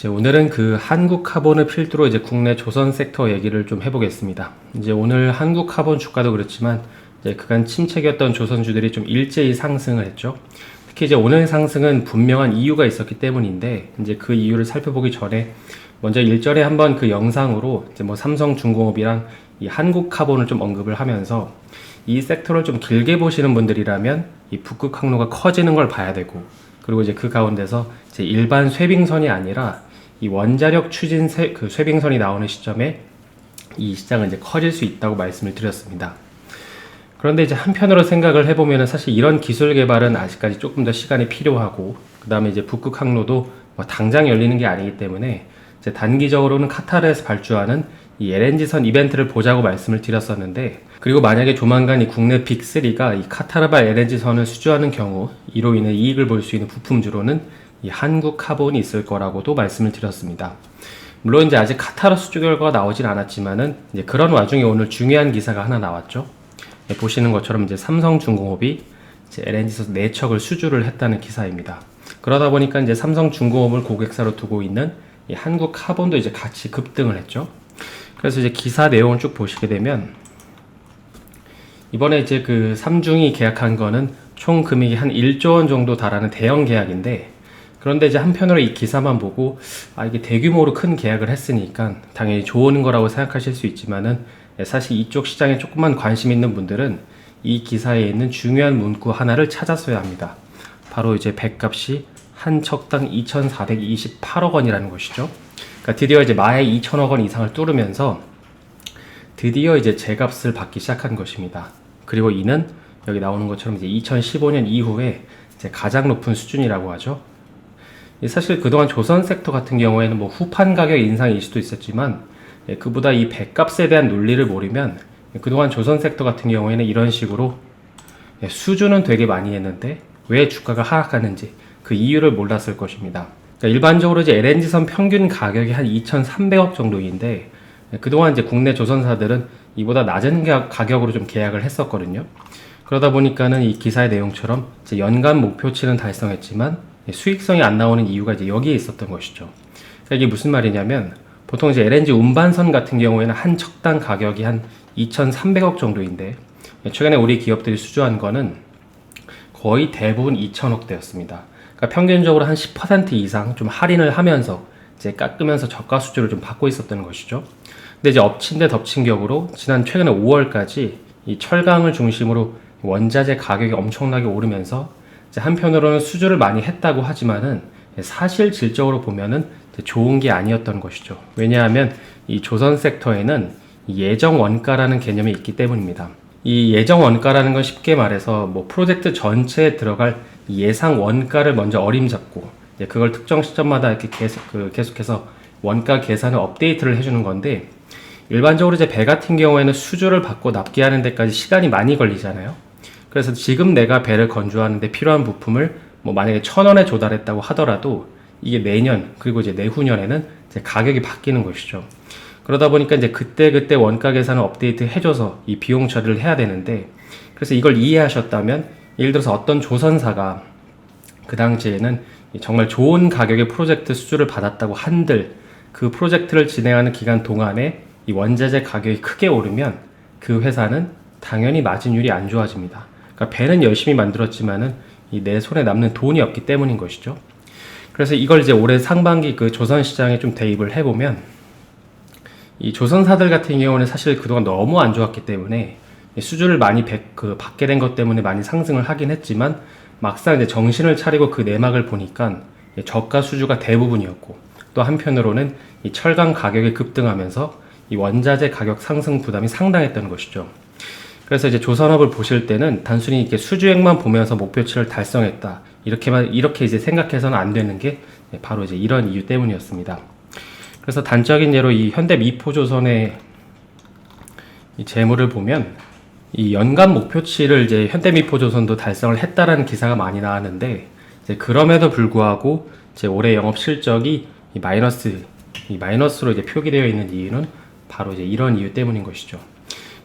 이제 오늘은 그 한국 카본을 필두로 이제 국내 조선 섹터 얘기를 좀 해보겠습니다. 이제 오늘 한국 카본 주가도 그렇지만 이제 그간 침체기였던 조선주들이 좀 일제히 상승을 했죠. 특히 이제 오늘 상승은 분명한 이유가 있었기 때문인데 이제 그 이유를 살펴보기 전에 먼저 일절에 한번 그 영상으로 이제 뭐 삼성중공업이랑 이 한국 카본을 좀 언급을 하면서 이 섹터를 좀 길게 보시는 분들이라면 이 북극 항로가 커지는 걸 봐야 되고 그리고 이제 그 가운데서 이제 일반 쇠빙선이 아니라 이 원자력 추진 쇠, 그 쇠빙선이 나오는 시점에 이 시장은 이제 커질 수 있다고 말씀을 드렸습니다. 그런데 이제 한편으로 생각을 해보면 사실 이런 기술 개발은 아직까지 조금 더 시간이 필요하고 그 다음에 이제 북극 항로도 뭐 당장 열리는 게 아니기 때문에 이제 단기적으로는 카타르에서 발주하는 이 LNG선 이벤트를 보자고 말씀을 드렸었는데 그리고 만약에 조만간 이 국내 빅3가 이 카타르발 LNG선을 수주하는 경우 이로 인해 이익을 볼 수 있는 부품주로는 이 한국 카본이 있을 거라고도 말씀을 드렸습니다. 물론 이제 아직 카타르 수주 결과가 나오진 않았지만은 그런 와중에 오늘 중요한 기사가 하나 나왔죠. 네, 보시는 것처럼 이제 삼성중공업이 이제 LNG선 4척을 수주를 했다는 기사입니다. 그러다 보니까 이제 삼성중공업을 고객사로 두고 있는 이 한국 카본도 이제 같이 급등을 했죠. 그래서 이제 기사 내용을 쭉 보시게 되면 이번에 이제 그 삼중이 계약한 거는 총 금액이 한 1조 원 정도 달하는 대형 계약인데 그런데 이제 한편으로 이 기사만 보고 아 이게 대규모로 큰 계약을 했으니까 당연히 좋은 거라고 생각하실 수 있지만은 사실 이쪽 시장에 조금만 관심 있는 분들은 이 기사에 있는 중요한 문구 하나를 찾았어야 합니다. 바로 이제 백값이 한 척당 2,428억 원이라는 것이죠. 그러니까 드디어 이제 마에 2천억 원 이상을 뚫으면서 드디어 이제 제값을 받기 시작한 것입니다. 그리고 이는 여기 나오는 것처럼 이제 2015년 이후에 가장 높은 수준이라고 하죠. 사실 그동안 조선 섹터 같은 경우에는 뭐 후판 가격 인상일 수도 있었지만 예, 그보다 이 백값에 대한 논리를 모르면 그동안 조선 섹터 같은 경우에는 이런 식으로 예, 수주는 되게 많이 했는데 왜 주가가 하락하는지 그 이유를 몰랐을 것입니다. 그러니까 일반적으로 이제 LNG선 평균 가격이 한 2,300억 정도인데 예, 그동안 이제 국내 조선사들은 이보다 낮은 가격으로 좀 계약을 했었거든요. 그러다 보니까는 이 기사의 내용처럼 연간 목표치는 달성했지만 수익성이 안 나오는 이유가 이제 여기에 있었던 것이죠. 그러니까 이게 무슨 말이냐면 보통 이제 LNG 운반선 같은 경우에는 한 척당 가격이 한 2,300억 정도인데 최근에 우리 기업들이 수주한 거는 거의 대부분 2,000억대였습니다. 그러니까 평균적으로 한 10% 이상 좀 할인을 하면서 이제 깎으면서 저가 수주를 좀 받고 있었던 것이죠. 근데 이제 엎친 데 덮친 격으로 지난 최근에 5월까지 이 철강을 중심으로 원자재 가격이 엄청나게 오르면서 한편으로는 수주를 많이 했다고 하지만은 사실 질적으로 보면은 좋은 게 아니었던 것이죠. 왜냐하면 이 조선 섹터에는 예정 원가라는 개념이 있기 때문입니다. 이 예정 원가라는 건 쉽게 말해서 뭐 프로젝트 전체에 들어갈 예상 원가를 먼저 어림잡고 그걸 특정 시점마다 이렇게 계속 그 계속해서 원가 계산을 업데이트를 해주는 건데 일반적으로 이제 배 같은 경우에는 수주를 받고 납기하는 데까지 시간이 많이 걸리잖아요. 그래서 지금 내가 배를 건조하는데 필요한 부품을 뭐 만약에 천 원에 조달했다고 하더라도 이게 내년 그리고 이제 내후년에는 이제 가격이 바뀌는 것이죠. 그러다 보니까 이제 그때 그때 원가 계산을 업데이트 해줘서 이 비용 처리를 해야 되는데 그래서 이걸 이해하셨다면 예를 들어서 어떤 조선사가 그 당시에는 정말 좋은 가격의 프로젝트 수주를 받았다고 한들 그 프로젝트를 진행하는 기간 동안에 이 원자재 가격이 크게 오르면 그 회사는 당연히 마진율이 안 좋아집니다. 그러니까 배는 열심히 만들었지만은 이 내 손에 남는 돈이 없기 때문인 것이죠. 그래서 이걸 이제 올해 상반기 그 조선 시장에 좀 대입을 해보면 이 조선사들 같은 경우는 사실 그동안 너무 안 좋았기 때문에 수주를 많이 백, 그 받게 된 것 때문에 많이 상승을 하긴 했지만 막상 이제 정신을 차리고 그 내막을 보니까 저가 수주가 대부분이었고 또 한편으로는 이 철강 가격이 급등하면서 이 원자재 가격 상승 부담이 상당했던 것이죠. 그래서 이제 조선업을 보실 때는 단순히 이렇게 수주액만 보면서 목표치를 달성했다. 이렇게만, 이렇게 이제 생각해서는 안 되는 게 바로 이제 이런 이유 때문이었습니다. 그래서 단적인 예로 이 현대 미포조선의 이 재물을 보면 이 연간 목표치를 이제 현대 미포조선도 달성을 했다라는 기사가 많이 나왔는데 이제 그럼에도 불구하고 이제 올해 영업 실적이 이 마이너스 이 마이너스로 이제 표기되어 있는 이유는 바로 이제 이런 이유 때문인 것이죠.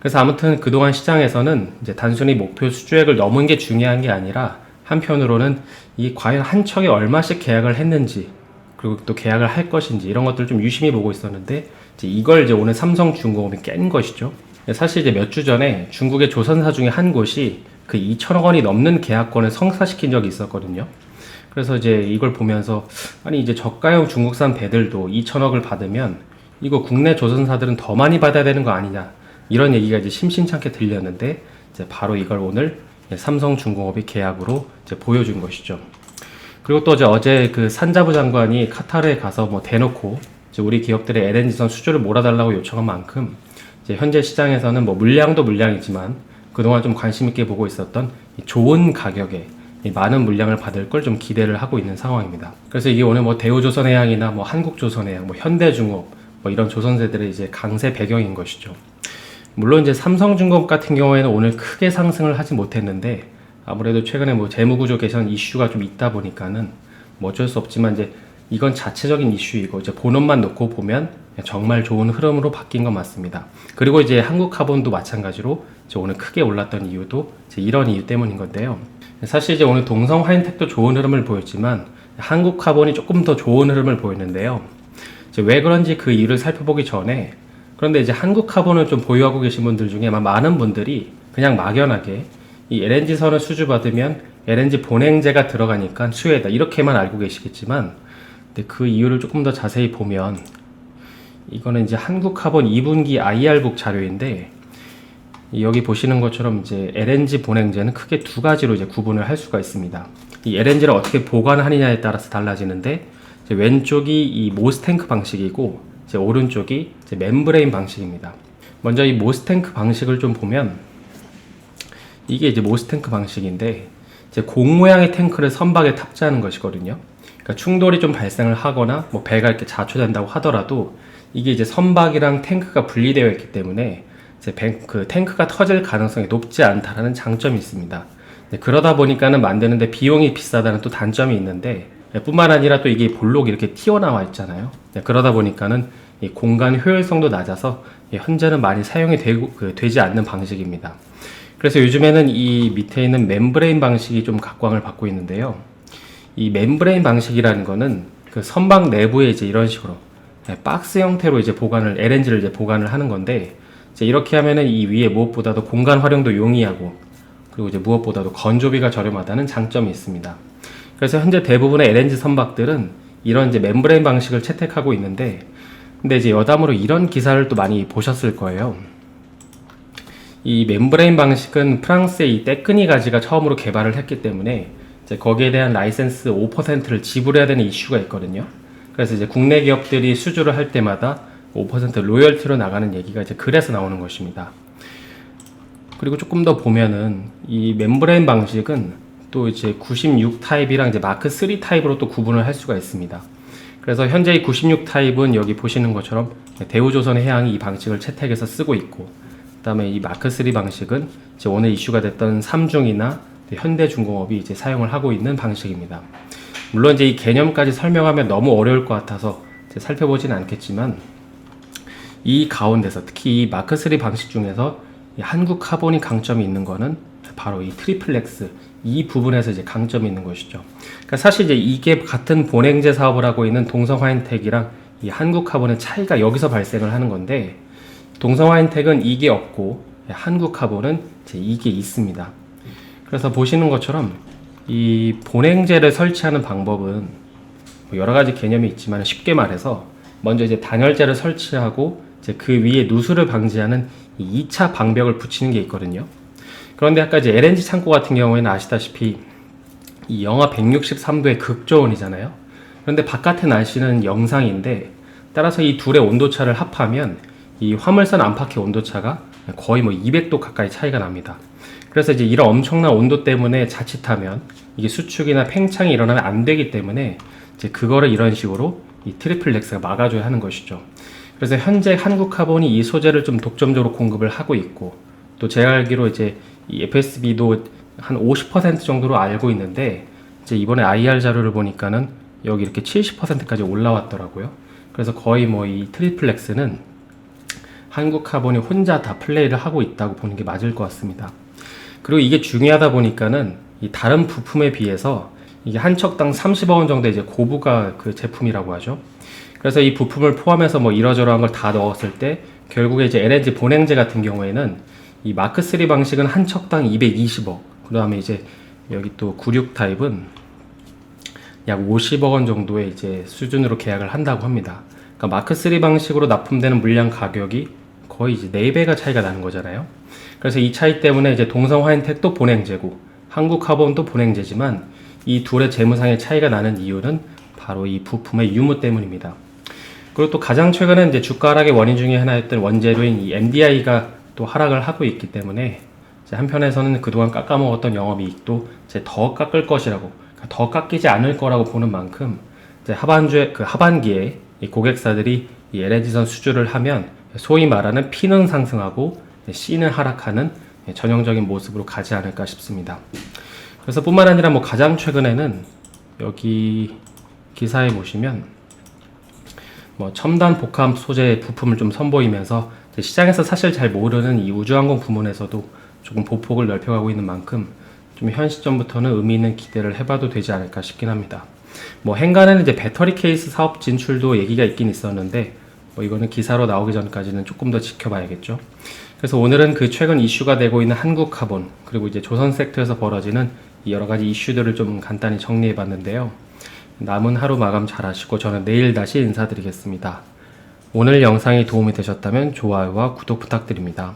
그래서 아무튼 그동안 시장에서는 이제 단순히 목표 수주액을 넘은 게 중요한 게 아니라 한편으로는 이 과연 한 척에 얼마씩 계약을 했는지 그리고 또 계약을 할 것인지 이런 것들 좀 유심히 보고 있었는데 이제 이걸 이제 오늘 삼성중공업이 깬 것이죠. 사실 이제 몇 주 전에 중국의 조선사 중에 한 곳이 그 2천억 원이 넘는 계약권을 성사시킨 적이 있었거든요. 그래서 이제 이걸 보면서 아니 이제 저가형 중국산 배들도 2천억을 받으면 이거 국내 조선사들은 더 많이 받아야 되는 거 아니냐 이런 얘기가 이제 심심찮게 들렸는데 이제 바로 이걸 오늘 삼성중공업이 계약으로 이제 보여준 것이죠. 그리고 또 이제 어제 그 산자부 장관이 카타르에 가서 뭐 대놓고 우리 기업들의 LNG선 수주를 몰아달라고 요청한 만큼 현재 시장에서는 뭐 물량도 물량이지만 그동안 좀 관심 있게 보고 있었던 이 좋은 가격에 이 많은 물량을 받을 걸 좀 기대를 하고 있는 상황입니다. 그래서 이게 오늘 뭐 대우조선해양이나 뭐 한국조선해양, 뭐 현대중업 뭐 이런 조선세들의 이제 강세 배경인 것이죠. 물론 이제 삼성중공업 같은 경우에는 오늘 크게 상승을 하지 못했는데 아무래도 최근에 뭐 재무구조 개선 이슈가 좀 있다 보니까는 뭐 어쩔 수 없지만 이제 이건 자체적인 이슈이고 이제 본업만 놓고 보면 정말 좋은 흐름으로 바뀐 건 맞습니다. 그리고 이제 한국카본도 마찬가지로 오늘 크게 올랐던 이유도 이런 이유 때문인 건데요. 사실 이제 오늘 동성 화인텍도 좋은 흐름을 보였지만 한국카본이 조금 더 좋은 흐름을 보였는데요. 왜 그런지 그 이유를 살펴보기 전에 그런데 이제 한국 카본을 좀 보유하고 계신 분들 중에 많은 분들이 그냥 막연하게 이 LNG선을 수주받으면 LNG 본행제가 들어가니까 수혜다 이렇게만 알고 계시겠지만 근데 그 이유를 조금 더 자세히 보면 이거는 이제 한국카본 2분기 IR북 자료인데 여기 보시는 것처럼 이제 LNG 본행제는 크게 두 가지로 이제 구분을 할 수가 있습니다. 이 LNG를 어떻게 보관하느냐에 따라서 달라지는데 왼쪽이 이 모스탱크 방식이고 이제 오른쪽이 이제 멤브레인 방식입니다. 먼저 이 모스탱크 방식을 좀 보면 이게 이제 모스탱크 방식인데 이제 공 모양의 탱크를 선박에 탑재하는 것이거든요. 그러니까 충돌이 좀 발생을 하거나 뭐 배가 이렇게 자초된다고 하더라도 이게 이제 선박이랑 탱크가 분리되어 있기 때문에 이제 배- 그 탱크가 터질 가능성이 높지 않다라는 장점이 있습니다. 네, 그러다 보니까는 만드는데 비용이 비싸다는 또 단점이 있는데 네, 뿐만 아니라 또 이게 볼록이 이렇게 튀어나와 있잖아요. 네, 그러다 보니까는 이 공간 효율성도 낮아서 예, 현재는 많이 사용이 되고, 그, 되지 않는 방식입니다. 그래서 요즘에는 이 밑에 있는 멤브레인 방식이 좀 각광을 받고 있는데요. 이 멤브레인 방식이라는 거는 그 선박 내부에 이제 이런 식으로 네, 박스 형태로 이제 보관을 LNG를 이제 보관을 하는 건데 이제 이렇게 하면은 이 위에 무엇보다도 공간 활용도 용이하고 그리고 이제 무엇보다도 건조비가 저렴하다는 장점이 있습니다. 그래서 현재 대부분의 LNG 선박들은 이런 이제 멤브레인 방식을 채택하고 있는데 근데 이제 여담으로 이런 기사를 또 많이 보셨을 거예요. 이 멤브레인 방식은 프랑스의 이 떼끄니 가지가 처음으로 개발을 했기 때문에 이제 거기에 대한 라이센스 5%를 지불해야 되는 이슈가 있거든요. 그래서 이제 국내 기업들이 수주를 할 때마다 5% 로열티로 나가는 얘기가 이제 그래서 나오는 것입니다. 그리고 조금 더 보면은 이 멤브레인 방식은 또 이제 96 타입이랑 이제 마크 3 타입으로 또 구분을 할 수가 있습니다. 그래서 현재 이 96 타입은 여기 보시는 것처럼 대우조선 해양이 이 방식을 채택해서 쓰고 있고 그다음에 이 마크 3 방식은 이제 오늘 이슈가 됐던 삼중이나 현대중공업이 이제 사용을 하고 있는 방식입니다. 물론 이제 이 개념까지 설명하면 너무 어려울 것 같아서 살펴보지는 않겠지만 이 가운데서 특히 이 마크 3 방식 중에서 이 한국 카본이 강점이 있는 거는 바로 이 트리플렉스 이 부분에서 이제 강점이 있는 것이죠. 그러니까 사실 이제 이게 같은 본행제 사업을 하고 있는 동성화인텍이랑 이 한국 카본의 차이가 여기서 발생을 하는 건데 동성화인텍은 이게 없고 한국 카본은 이제 이게 있습니다. 그래서 보시는 것처럼 이 본행제를 설치하는 방법은 뭐 여러 가지 개념이 있지만 쉽게 말해서 먼저 이제 단열재를 설치하고 이제 그 위에 누수를 방지하는 이 2차 방벽을 붙이는 게 있거든요. 그런데 아까 이제 LNG 창고 같은 경우에는 아시다시피 이 영하 163도의 극저온이잖아요. 그런데 바깥의 날씨는 영상인데 따라서 이 둘의 온도차를 합하면 이 화물선 안팎의 온도차가 거의 뭐 200도 가까이 차이가 납니다. 그래서 이제 이런 엄청난 온도 때문에 자칫하면 이게 수축이나 팽창이 일어나면 안 되기 때문에 이제 그거를 이런 식으로 이 트리플렉스가 막아줘야 하는 것이죠. 그래서 현재 한국카본이 이 소재를 좀 독점적으로 공급을 하고 있고 또 제가 알기로 이제 이 FSB도 한 50% 정도로 알고 있는데 이제 이번에 IR 자료를 보니까는 여기 이렇게 70%까지 올라왔더라고요. 그래서 거의 뭐 이 트리플렉스는 한국 카본이 혼자 다 플레이를 하고 있다고 보는 게 맞을 것 같습니다. 그리고 이게 중요하다 보니까는 이 다른 부품에 비해서 이게 한 척당 30억 원 정도 이제 고부가 그 제품이라고 하죠. 그래서 이 부품을 포함해서 뭐 이러저러한 걸 다 넣었을 때 결국에 이제 LNG 본행제 같은 경우에는 이 마크 3 방식은 한 척당 220억. 그다음에 이제 여기 또 96 타입은 약 50억 원 정도의 이제 수준으로 계약을 한다고 합니다. 그러니까 마크 3 방식으로 납품되는 물량 가격이 거의 이제 4배가 차이가 나는 거잖아요. 그래서 이 차이 때문에 이제 동성 화인텍도 본행제고 한국 카본도 본행제지만 이 둘의 재무상의 차이가 나는 이유는 바로 이 부품의 유무 때문입니다. 그리고 또 가장 최근에 이제 주가 하락의 원인 중에 하나였던 원재료인 이 MDI가 또 하락을 하고 있기 때문에 한편에서는 그동안 깎아먹었던 영업이익도 이제 더 깎을 것이라고 그러니까 더 깎이지 않을 거라고 보는 만큼 하반주에 그 하반기에 이 고객사들이 이 LNG선 수주를 하면 소위 말하는 P는 상승하고 C는 하락하는 전형적인 모습으로 가지 않을까 싶습니다. 그래서 뿐만 아니라 뭐 가장 최근에는 여기 기사에 보시면 뭐 첨단 복합 소재 부품을 좀 선보이면서 시장에서 사실 잘 모르는 이 우주항공 부문에서도 조금 보폭을 넓혀가고 있는 만큼 좀 현 시점부터는 의미 있는 기대를 해봐도 되지 않을까 싶긴 합니다. 뭐 행간에는 이제 배터리 케이스 사업 진출도 얘기가 있긴 있었는데 뭐 이거는 기사로 나오기 전까지는 조금 더 지켜봐야겠죠. 그래서 오늘은 그 최근 이슈가 되고 있는 한국 카본 그리고 이제 조선 섹터에서 벌어지는 이 여러 가지 이슈들을 좀 간단히 정리해 봤는데요. 남은 하루 마감 잘 하시고 저는 내일 다시 인사드리겠습니다. 오늘 영상이 도움이 되셨다면 좋아요와 구독 부탁드립니다.